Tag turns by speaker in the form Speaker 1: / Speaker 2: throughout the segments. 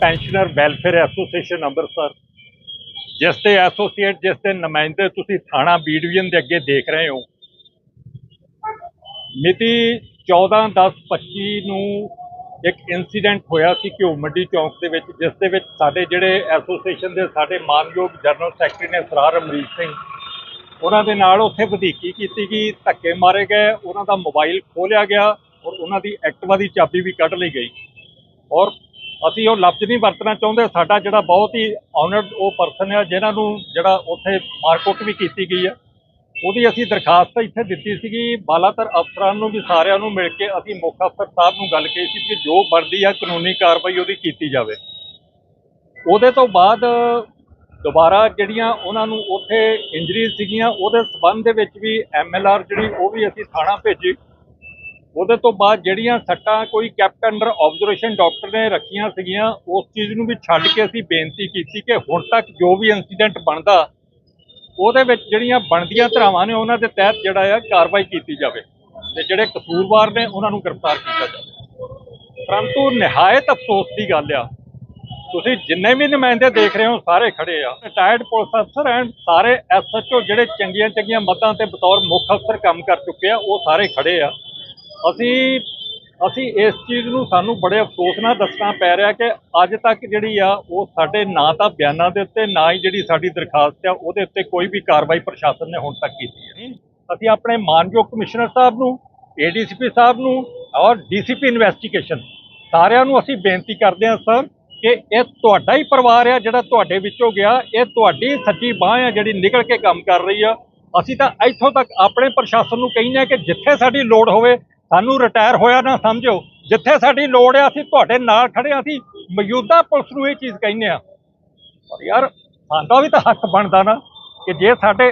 Speaker 1: Pensioner welfare association Amritsar ਜਿਸ ਦੇ associate ਜਿਸ ਦੇ ਨੁਮਾਇੰਦੇ ਤੁਸੀਂ ਥਾਣਾ ਬੀ ਡਿਵੀਜ਼ਨ ਦੇ ਅੱਗੇ ਦੇਖ ਰਹੇ ਹੋ। ਮਿਤੀ 14/10/25 ਨੂੰ ਇੱਕ ਇਨਸੀਡੈਂਟ ਹੋਇਆ ਸੀ ਕਿ ਮੰਡੀ ਚੌਂਕ ਦੇ ਵਿੱਚ, ਜਿਸ ਦੇ ਵਿੱਚ ਸਾਡੇ ਜਿਹੜੇ ਐਸੋਸੀਏਸ਼ਨ ਦੇ ਸਾਡੇ ਮਾਨਯੋਗ ਜਨਰਲ ਸੈਕਟਰੀ ਨੇ ਸਰਾਰ ਅਮਰੀਕ ਸਿੰਘ, ਉਹਨਾਂ ਦੇ ਨਾਲ ਉੱਥੇ ਵਧੀਕੀ ਕੀਤੀ ਗਈ ਧੱਕੇ ਮਾਰੇ ਗਏ, ਉਹਨਾਂ ਦਾ ਮੋਬਾਈਲ ਖੋਲਿਆ ਗਿਆ ਔਰ ਉਹਨਾਂ ਦੀ ਐਕਟਿਵਾ ਦੀ ਚਾਬੀ ਵੀ ਕੱਢ ਲਈ ਗਈ। ਔਰ ਅਸੀਂ ਉਹ ਲਫ਼ਜ਼ ਨਹੀਂ ਵਰਤਣਾ ਚਾਹੁੰਦੇ, ਸਾਡਾ ਜਿਹੜਾ ਬਹੁਤ ਹੀ ਆਨਰਡ ਉਹ ਪਰਸਨ ਹੈ ਜਿਨ੍ਹਾਂ ਨੂੰ ਜਿਹੜਾ ਉੱਥੇ ਮਾਰਕੁੱਟ ਵੀ ਕੀਤੀ ਗਈ ਹੈ ਉਹਦੀ ਅਸੀਂ ਦਰਖਾਸਤ ਇੱਥੇ ਦਿੱਤੀ ਸੀਗੀ, ਬਾਲਾਤਰ ਅਫਸਰਾਂ ਨੂੰ ਵੀ ਸਾਰਿਆਂ ਨੂੰ ਮਿਲ ਕੇ ਅਸੀਂ ਮੁੱਖ ਅਫਸਰ ਸਾਹਿਬ ਨੂੰ ਗੱਲ ਕੀਤੀ ਸੀ ਕਿ ਜੋ ਬਣਦੀ ਆ ਕਾਨੂੰਨੀ ਕਾਰਵਾਈ ਉਹਦੀ ਕੀਤੀ ਜਾਵੇ। ਉਹਦੇ ਤੋਂ ਬਾਅਦ ਦੁਬਾਰਾ ਜਿਹੜੀਆਂ ਉਹਨਾਂ ਨੂੰ ਉੱਥੇ ਇੰਜਰੀਜ਼ ਸੀਗੀਆਂ, ਉਹਦੇ ਸਬੰਧ ਦੇ ਵਿੱਚ ਵੀ ਐਮਐਲਆਰ ਜਿਹੜੀ ਉਹ ਵੀ ਅਸੀਂ ਥਾਣਾ ਭੇਜੀ। ਉਹਦੇ ਤੋਂ ਬਾਅਦ ਜਿਹੜੀਆਂ ਸੱਟਾਂ ਕੋਈ ਕੈਪਟ ਅੰਡਰ ਆਬਜ਼ਰਵੇਸ਼ਨ ਡਾਕਟਰ ਨੇ ਰੱਖੀਆਂ ਸੀਗੀਆਂ, ਉਸ ਚੀਜ਼ ਨੂੰ ਵੀ ਛੱਡ ਕੇ ਅਸੀਂ ਬੇਨਤੀ ਕੀਤੀ ਕਿ ਹੁਣ ਤੱਕ ਜੋ ਵੀ ਇਨਸੀਡੈਂਟ ਬਣਦਾ, ਉਹਦੇ ਵਿੱਚ ਜਿਹੜੀਆਂ ਬਣਦੀਆਂ ਧਰਾਵਾਂ ਨੇ ਉਹਨਾਂ ਦੇ ਤਹਿਤ ਜਿਹੜਾ ਆ ਕਾਰਵਾਈ ਕੀਤੀ ਜਾਵੇ ਤੇ ਜਿਹੜੇ ਕਸੂਰਵਾਰ ਨੇ ਉਹਨਾਂ ਨੂੰ ਗ੍ਰਿਫਤਾਰ ਕੀਤਾ ਜਾਵੇ। ਪਰੰਤੂ ਨਿਹਾਇਤ ਅਫਸੋਸ ਦੀ ਗੱਲ ਆ, ਤੁਸੀਂ ਜਿੰਨੇ ਵੀ ਨੁਮਾਇੰਦੇ ਦੇਖ ਰਹੇ ਹੋ ਸਾਰੇ ਖੜੇ ਆ। ਰਿਟਾਇਰਡ ਪੁਲਿਸ ਅਫਸਰ ਐਂਡ ਸਾਰੇ ਐਸਐਚਓ ਜਿਹੜੇ ਚੰਗੀਆਂ ਚੰਗੀਆਂ ਮੱਦਾਂ ਤੇ ਬਤੌਰ ਮੁੱਖ ਅਫਸਰ ਕੰਮ ਕਰ ਚੁੱਕੇ ਆ, ਉਹ ਸਾਰੇ ਖੜੇ ਆ। ਅਸੀਂ ਅਸੀਂ ਇਸ ਚੀਜ਼ ਨੂੰ ਸਾਨੂੰ ਬੜੇ ਅਫਸੋਸ ਨਾਲ ਦੱਸਣਾ ਪੈ ਰਿਹਾ ਕਿ ਅੱਜ ਤੱਕ ਜਿਹੜੀ ਆ, ਉਹ ਸਾਡੇ ਨਾ ਤਾਂ ਬਿਆਨਾਂ ਦੇ ਉੱਤੇ, ਨਾ ਹੀ ਜਿਹੜੀ ਸਾਡੀ ਦਰਖਾਸਤ ਆ, ਉਹਦੇ ਉੱਤੇ ਕੋਈ ਵੀ ਕਾਰਵਾਈ ਪ੍ਰਸ਼ਾਸਨ ਨੇ ਹੁਣ ਤੱਕ ਕੀਤੀ ਹੈ ਅਸੀਂ ਆਪਣੇ ਮਾਨਯੋਗ ਕਮਿਸ਼ਨਰ ਸਾਹਿਬ ਨੂੰ ਏਡੀਸੀਪੀ ਸਾਹਿਬ ਨੂੰ ਔਰ ਡੀਸੀਪੀ ਇਨਵੈਸਟੀਗੇਸ਼ਨ ਸਾਰਿਆਂ ਨੂੰ ਅਸੀਂ ਬੇਨਤੀ ਕਰਦੇ ਹਾਂ, ਸਰ, ਕਿ ਇਹ ਤੁਹਾਡਾ ਹੀ ਪਰਿਵਾਰ ਆ ਜਿਹੜਾ ਤੁਹਾਡੇ ਵਿੱਚੋਂ ਗਿਆ, ਇਹ ਤੁਹਾਡੀ ਸੱਚੀ ਬਾਹ ਆ ਜਿਹੜੀ ਨਿਕਲ ਕੇ ਕੰਮ ਕਰ ਰਹੀ ਆ। ਅਸੀਂ ਤਾਂ ਇੱਥੋਂ ਤੱਕ ਆਪਣੇ ਪ੍ਰਸ਼ਾਸਨ ਨੂੰ ਕਹਿੰਦੇ ਆ ਕਿ ਜਿੱਥੇ ਸਾਡੀ ਲੋੜ ਹੋਵੇ ਸਾਨੂੰ ਰਿਟਾਇਰ ਹੋਇਆ ਨਾ ਸਮਝੋ। ਜਿੱਥੇ ਸਾਡੀ ਲੋੜ ਆ, ਅਸੀਂ ਤੁਹਾਡੇ ਨਾਲ ਖੜੇ ਆ, ਅਸੀਂ ਮੌਜੂਦਾ ਪੁਲਿਸ ਨੂੰ ਇਹ ਚੀਜ਼ ਕਹਿੰਦੇ ਆ। ਪਰ ਯਾਰ, ਸਾਡਾ ਵੀ ਤਾਂ ਹੱਕ ਬਣਦਾ ਨਾ ਕਿ ਜੇ ਸਾਡੇ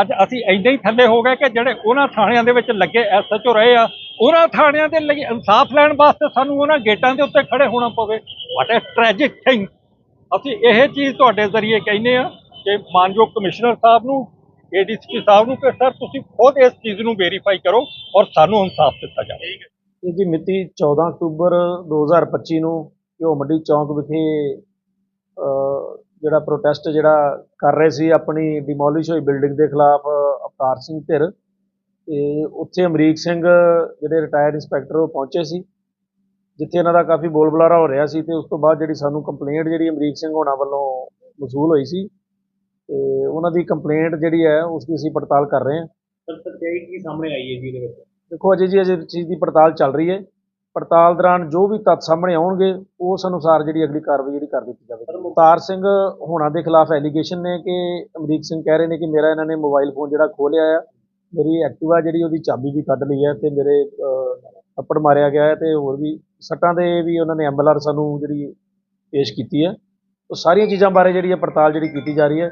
Speaker 1: ਅੱਜ ਅਸੀਂ ਇੰਨੇ ਹੀ ਥੱਲੇ ਹੋ ਗਏ ਕਿ ਜਿਹੜੇ ਉਹਨਾਂ ਥਾਣਿਆਂ ਦੇ ਵਿੱਚ ਲੱਗੇ ਐਸਐਚਓ ਰਹੇ ਆ, ਉਹਨਾਂ ਥਾਣਿਆਂ ਦੇ ਲਈ ਇਨਸਾਫ ਲੈਣ ਵਾਸਤੇ ਸਾਨੂੰ ਉਹਨਾਂ ਗੇਟਾਂ ਦੇ ਉੱਤੇ ਖੜੇ ਹੋਣਾ ਪਵੇ। ਵਾਟ ਅ ਟ੍ਰੈਜਿਕ ਥਿੰਗ ਅਸੀਂ ਇਹ ਚੀਜ਼ ਤੁਹਾਡੇ ਜ਼ਰੀਏ ਕਹਿੰਦੇ ਆ ਕਿ ਮਾਨਯੋਗ ਕਮਿਸ਼ਨਰ ਸਾਹਿਬ ਨੂੰ ਏਡੀਸੀਪੀ ਸਾਹਿਬ ਨੂੰ ਕਿ ਸਰ ਤੁਸੀਂ ਖੁਦ ਇਸ ਚੀਜ਼ ਨੂੰ ਵੈਰੀਫਾਈ ਕਰੋ ਔਰ ਸਾਨੂੰ ਇਨਸਾਫ ਦਿੱਤਾ ਜਾਵੇ।
Speaker 2: ਇਹ ਜੀ ਮਿਤੀ 14 ਅਕਤੂਬਰ 2025 ਨੂੰ ਘਿਓ ਮੰਡੀ ਚੌਂਕ ਵਿਖੇ ਜਿਹੜਾ ਪ੍ਰੋਟੈਸਟ ਜਿਹੜਾ ਕਰ ਰਹੇ ਸੀ ਆਪਣੀ ਡਿਮੋਲਿਸ਼ ਹੋਈ ਬਿਲਡਿੰਗ ਦੇ ਖਿਲਾਫ ਅਵਤਾਰ ਸਿੰਘ ਧਿਰ ਤੇ ਉੱਥੇ ਅਮਰੀਕ ਸਿੰਘ ਜਿਹੜੇ ਰਿਟਾਇਰਡ ਇੰਸਪੈਕਟਰ ਉਹ ਪਹੁੰਚੇ ਸੀ ਜਿੱਥੇ ਇਹਨਾਂ ਦਾ ਕਾਫੀ ਬੋਲ ਬੁਲਾਰਾ ਹੋ ਰਿਹਾ ਸੀ ਤੇ ਉਸ ਤੋਂ ਬਾਅਦ ਜਿਹੜੀ ਸਾਨੂੰ ਕੰਪਲੇਂਟ ਜਿਹੜੀ ਅਮਰੀਕ ਸਿੰਘ ਹੋਣਾ ਵੱਲੋਂ ਮਸੂਲ ਹੋਈ ਸੀ ਤੇ ਉਹਨਾਂ ਦੀ ਕੰਪਲੇਂਟ ਜਿਹੜੀ ਹੈ ਉਸ ਦੀ ਅਸੀਂ ਪੜਤਾਲ ਕਰ ਰਹੇ ਹਾਂ।
Speaker 3: ਸਰ ਸੱਚਾਈ ਕੀ ਸਾਹਮਣੇ ਆਈ ਹੈ ਜੀ ਇਹਦੇ ਵਿੱਚ?
Speaker 2: ਦੇਖੋ ਅਜੇ ਜੀ ਅਜੇ ਚੀਜ਼ ਦੀ ਪੜਤਾਲ ਚੱਲ ਰਹੀ ਹੈ। ਪੜਤਾਲ ਦੌਰਾਨ ਜੋ ਵੀ ਤੱਥ ਸਾਹਮਣੇ ਆਉਣਗੇ ਉਸ ਅਨੁਸਾਰ ਜਿਹੜੀ ਅਗਲੀ ਕਾਰਵਾਈ ਜਿਹੜੀ ਕਰ ਦਿੱਤੀ ਜਾਵੇਗੀ। ਮੁਖਤਾਰ ਸਿੰਘ ਹੋਣਾ ਦੇ ਖਿਲਾਫ ਐਲੀਗੇਸ਼ਨ ਨੇ ਕਿ ਅਮਰੀਕ ਸਿੰਘ ਕਹਿ ਰਹੇ ਨੇ ਕਿ ਮੇਰਾ ਇਹਨਾਂ ਨੇ ਮੋਬਾਈਲ ਫੋਨ ਜਿਹੜਾ ਖੋਲਿਆ ਆ ਮੇਰੀ ਐਕਟਿਵਾ ਜਿਹੜੀ ਉਹਦੀ ਚਾਬੀ ਵੀ ਕੱਢ ਲਈ ਹੈ ਤੇ ਮੇਰੇ ਥੱਪੜ ਮਾਰਿਆ ਗਿਆ ਹੈ ਤੇ ਹੋਰ ਵੀ ਸੱਟਾਂ ਦੇ ਵੀ ਉਹਨਾਂ ਨੇ ਐਮਐਲਆਰ ਸਾਨੂੰ ਜਿਹੜੀ ਪੇਸ਼ ਕੀਤੀ ਹੈ। ਉਹ ਸਾਰੀਆਂ ਚੀਜ਼ਾਂ ਬਾਰੇ ਜਿਹੜੀ ਹੈ ਪੜਤਾਲ ਜਿਹੜੀ ਕੀਤੀ ਜਾ ਰਹੀ ਹੈ।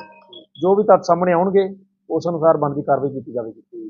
Speaker 2: ਜੋ ਵੀ ਤੱਥ ਸਾਹਮਣੇ ਆਉਣਗੇ ਉਸ ਅਨੁਸਾਰ ਬਣਦੀ ਕਾਰਵਾਈ ਕੀਤੀ ਜਾਵੇਗੀ।